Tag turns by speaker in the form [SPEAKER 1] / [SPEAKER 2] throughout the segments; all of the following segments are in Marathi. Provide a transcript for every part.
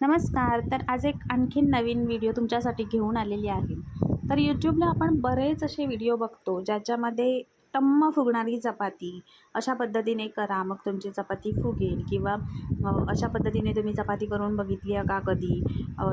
[SPEAKER 1] नमस्कार. तर आज एक आणखीन नवीन व्हिडिओ तुमच्यासाठी घेऊन आलेली आहे. तर यूट्यूबला आपण बरेच असे व्हिडिओ बघतो ज्याच्यामध्ये टम्म फुगणारी चपाती. अशा पद्धतीने करा मग तुमची चपाती फुगेल किंवा अशा पद्धतीने तुम्ही चपाती करून बघितली आहे का कधी?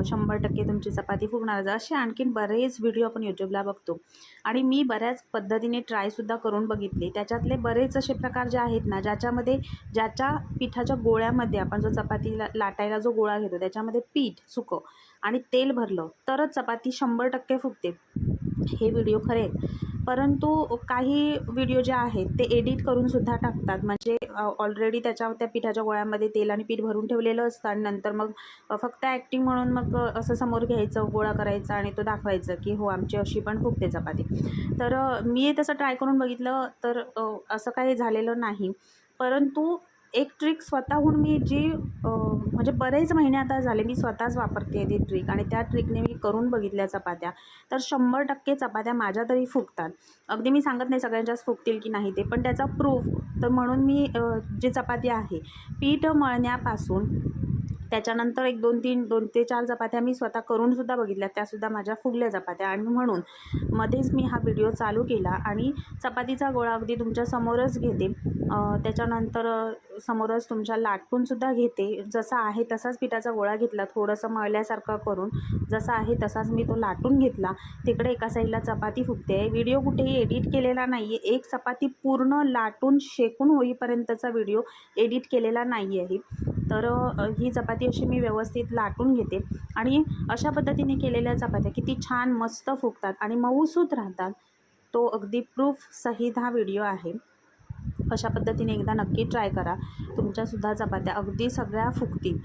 [SPEAKER 1] शंभर टक्के तुमची चपाती फुगणार असे आणखीन बरेच व्हिडिओ आपण यूट्यूबला बघतो. आणि मी बऱ्याच पद्धतीने ट्रायसुद्धा करून बघितले. त्याच्यातले बरेच असे प्रकार जे आहेत ना ज्याच्यामध्ये ज्याच्या पिठाच्या गोळ्यामध्ये आपण जो चपातीला लाटायला जो गोळा घेतो त्याच्यामध्ये पीठ सुकं आणि तेल भरलं तरच चपाती शंभर टक्के फुगते. हे व्हिडिओ खरे आहेत. परंतु काही व्हिडिओ जे आहेत ते एडिट करून सुद्धा टाकतात. म्हणजे ऑलरेडी त्याच्या त्या पिठाच्या गोळ्यामध्ये तेल आणि पीठ भरून ठेवलेलं असतं आणि नंतर मग फक्त ॲक्टिंग म्हणून मग असं समोर घ्यायचं गोळा करायचा आणि तो दाखवायचं की हो आमची अशी पण फुगते चपाती. तर मी तसं ट्राय करून बघितलं तर असं काही झालेलं नाही. परंतु एक ट्रिक स्वतःहून मी जी म्हणजे बरेच महिने आता झाले मी स्वतःच वापरते ती ट्रिक आणि त्या ट्रिकने मी करून बघितल्या चपात्या. तर शंभर टक्के चपात्या माझ्या तरी फुगतात. अगदी मी सांगत नाही सगळ्यांच्याच फुगतील की नाही ते पण त्याचा प्रूफ तर म्हणून मी जे जी चपाती आहे पीठ मळण्यापासून त्याच्यानंतर एक दोन तीन दोन ते चार चपात्या मी स्वतः करूनसुद्धा बघितल्या. त्यासुद्धा माझ्या फुगल्या चपात्या आणि म्हणून मध्येच मी हा व्हिडिओ चालू केला आणि चपातीचा गोळा अगदी तुमच्या समोरच घेते. त्याच्यानंतर समोरच तुमच्या लाटूनसुद्धा घेते. जसा आहे तसाच पिठाचा गोळा घेतला. थोडंसं मळल्यासारखं करून जसा आहे तसाच मी तो लाटून घेतला. तिकडे एका साईडला चपाती फुगते. व्हिडिओ कुठेही एडिट केलेला नाही आहे एक चपाती पूर्ण लाटून शेकून होईपर्यंतचा व्हिडिओ एडिट केलेला नाही आहे तर ही चपाती अशी मी व्यवस्थित लाटून घेते. आणि अशा पद्धतीने केलेल्या चपात्या किती छान मस्त फुगतात आणि मऊसूत राहतात. तो अगदी प्रूफ सहित हा व्हिडिओ आहे. अशा पद्धतीने एकदा नक्की ट्राय करा. तुमच्यासुद्धा चपात्या अगदी सगळ्या फुगतील.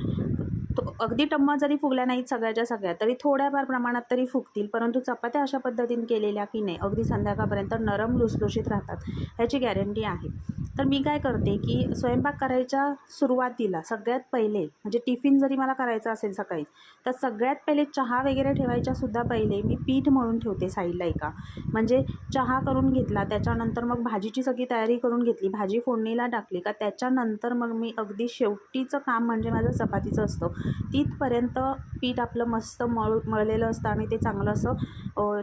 [SPEAKER 1] तो अगदी टम्मा जरी फुगल्या नाहीत सगळ्याच्या सगळ्या तरी थोड्याफार प्रमाणात तरी फुगतील. परंतु चपात्या अशा पद्धतीने केलेल्या की नाही अगदी संध्याकाळपर्यंत नरम लुसलुशीत राहतात. ह्याची गॅरंटी आहे. तर मी काय करते की स्वयंपाक करायच्या सुरुवातीला सगळ्यात पहिले म्हणजे टिफिन जरी मला करायचा असेल सकाळी तर सगळ्यात पहिले चहा वगैरे ठेवायच्या सुद्धा पहिले मी पीठ मळून ठेवते साईडला एका. म्हणजे चहा करून घेतला त्याच्यानंतर मग भाजीची सगळी तयारी करून घेतली भाजी फोडणीला टाकली का त्याच्यानंतर मग मी अगदी शेवटीचं काम म्हणजे माझं चपातीचं असतं. तिथपर्यंत पीठ आपलं मस्त मळू मळलेलं असतं आणि ते चांगलं असं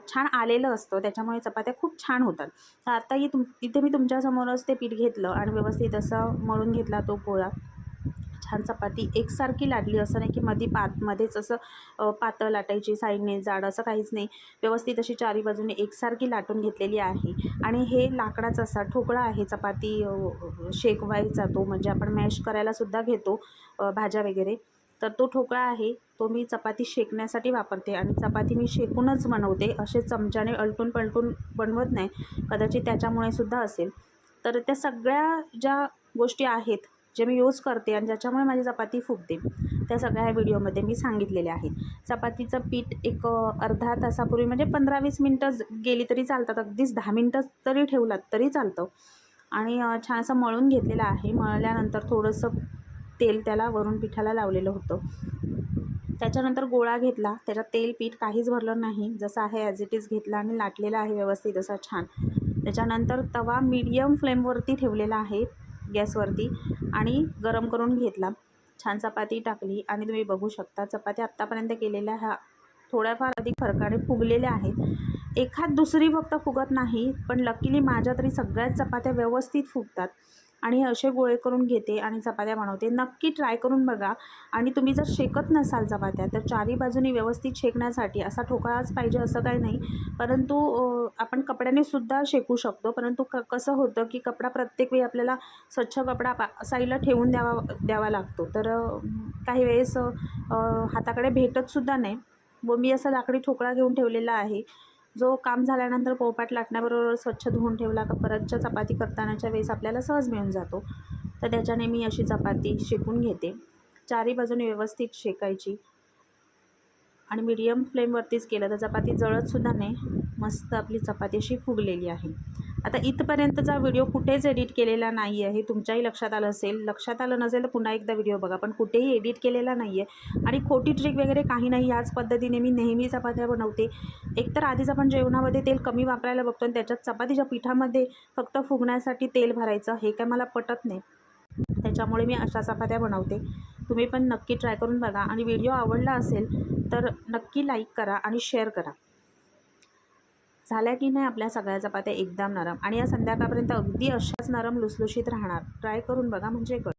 [SPEAKER 1] छान आलेलं असतं. त्याच्यामुळे चपात्या खूप छान होतात. तर आताही तुम इथे मी तुमच्यासमोरच ते पीठ घेतलं. आणि व्यवस्थित असं मळून घेतला तो पोळा. छान चपाती एकसारखी लाटली असं नाही की मध्ये पात मध्येच असं पातळ लाटायची साईडने जाड असं काहीच नाही. व्यवस्थित अशी चारी बाजूने एकसारखी लाटून घेतलेली आहे. आणि हे लाकडाचा असा ठोकळा आहे चपाती शेकवायचा तो म्हणजे आपण मॅश करायलासुद्धा घेतो भाज्या वगैरे. तर तो ठोकळा आहे तो मी चपाती शेकण्यासाठी वापरते. आणि चपाती मी शेकूनच बनवते असे चमच्याने अलटून पलटून बनवत नाही. कदाचित त्याच्यामुळे सुद्धा असेल. तर त्या सगळ्या ज्या गोष्टी आहेत जे मी यूज करते आणि ज्याच्यामुळे माझी चपाती फुगते त्या सगळ्या ह्या व्हिडिओमध्ये मी सांगितलेल्या आहेत. चपातीचं पीठ एक अर्धा तासापूर्वी म्हणजे पंधरा वीस मिनटं गेली तरी चालतात. अगदीच दहा मिनटं तरी ठेवलात तरी चालतं. आणि छान असं मळून घेतलेलं आहे. मळल्यानंतर थोडंसं तेल त्याला वरून पिठाला लावलेलं होतं. त्याच्यानंतर गोळा घेतला. त्याच्यात तेल पीठ काहीच भरलं नाही. जसं आहे ॲज इट इज घेतला आणि लाटलेला आहे व्यवस्थित असा छान. त्याच्यानंतर तवा मीडियम फ्लेमवरती ठेवलेला आहे गॅसवरती आणि गरम करून घेतला. छान चपाती टाकली आणि तुम्ही बघू शकता चपात्या आत्तापर्यंत केलेल्या ह्या थोड्याफार अधिक फरकाने फुगलेल्या आहेत. एखाद दुसरी फक्त फुगत नाही पण लकीली माझ्या तरी सगळ्याच चपात्या व्यवस्थित फुगतात. आणि असे गोळे करून घेते आणि चपात्या बनवते. नक्की ट्राय करून बघा. आणि तुम्ही जर शेकत नसाल चपात्या तर चारी बाजूनी व्यवस्थित शेकण्यासाठी असा ठोकळाच पाहिजे असं काही नाही. परंतु आपण कपड्याने सुद्धा शेकू शकतो. परंतु क कसं होतं की कपडा प्रत्येक वेळी आपल्याला स्वच्छ कपडा पा साईडला ठेवून द्यावा द्यावा लागतो. तर काही वेळेस हाताकडे भेटतसुद्धा नाही. व मी असा लाकडी ठोकळा घेऊन ठेवलेला आहे. जो काम झाल्यानंतर पोळपाट लाटण्याबरोबर स्वच्छ धुवून ठेवला का परतच्या चपाती करतानाच्या वेळेस आपल्याला सहज मिळून जातो तर त्याच्याने मी अशी चपाती शेकून घेते. चारी बाजूने व्यवस्थित शेकायची. आणि मीडियम फ्लेमवरतीच केलं तर चपाती जळतसुद्धा नाही. मस्त आपली चपाती अशी फुगलेली आहे. आता इथपर्यंतचा व्हिडिओ कुठेच एडिट केलेला नाही आहे. तुमच्याही लक्षात आलं असेल. लक्षात आलं नसेल तर पुन्हा एकदा व्हिडिओ बघा. पण कुठेही एडिट केलेला नाही आहे आणि खोटी ट्रिक वगैरे काही नाही. याच पद्धतीने मी नेहमी चपात्या बनवते. एकतर आधीच आपण जेवणामध्ये तेल कमी वापरायला बघतो आणि त्याच्यात चपातीच्या पिठामध्ये फक्त फुगण्यासाठी तेल भरायचं हे काय मला पटत नाही. त्याच्यामुळे मी अशा चपात्या बनवते. तुम्ही पण नक्की ट्राय करून बघा. आणि व्हिडिओ आवडला असेल तर नक्की लाईक करा आणि शेअर करा. झाल्या की नाही आपल्या सगळ्या चपात्या एकदम नरम. आणि या संध्याकाळपर्यंत अगदी अशाच नरम लुसलुशीत राहणार. ट्राय करून बघा म्हणजे कळ